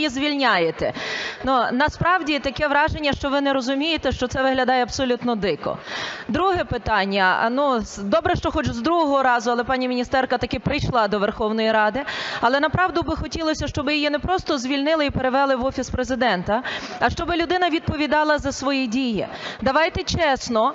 її звільняєте. Ну насправді таке враження, що ви не розумієте, що це виглядає абсолютно дико. Друге питання. Ну добре, що хоч з другого разу, але пані міністерка таки прийшла до Верховної Ради. Але направду би хотілося, щоб її не просто звільнили і перевели в офіс президента, а щоб людина відповідала за свої дії. Давайте чесно.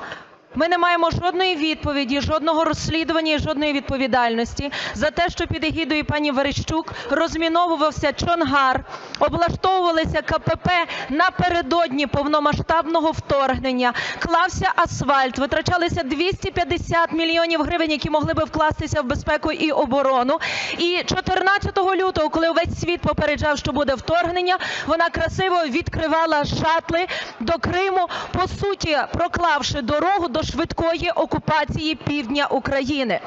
Ми не маємо жодної відповіді, жодного розслідування і жодної відповідальності за те, що під егідою пані Верещук розміновувався Чонгар, облаштовувалися КПП напередодні повномасштабного вторгнення, клався асфальт, витрачалися 250 мільйонів гривень, які могли би вкластися в безпеку і оборону. І 14 лютого, коли увесь світ попереджав, що буде вторгнення, вона красиво відкривала шатли до Криму, по суті, проклавши дорогу до швидкої окупації півдня України.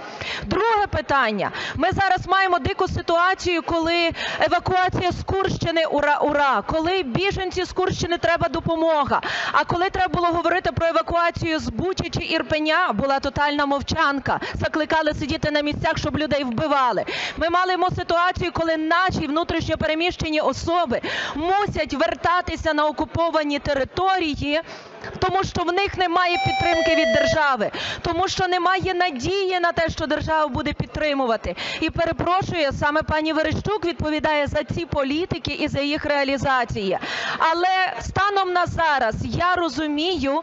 Друге питання. Ми зараз маємо дику ситуацію, коли евакуація з Курщини ура, ура, коли біженці з Курщини треба допомога. А коли треба було говорити про евакуацію з Бучі чи Ірпеня, була тотальна мовчанка. Закликали сидіти на місцях, щоб людей вбивали. Ми маємо ситуацію, коли наші внутрішньо переміщені особи мусять вертатися на окуповані території, тому що в них немає підтримки від держави, тому що немає надії на те, що держава буде підтримувати. І перепрошую, саме пані Верещук відповідає за ці політики і за їх реалізації. Але станом на зараз я розумію,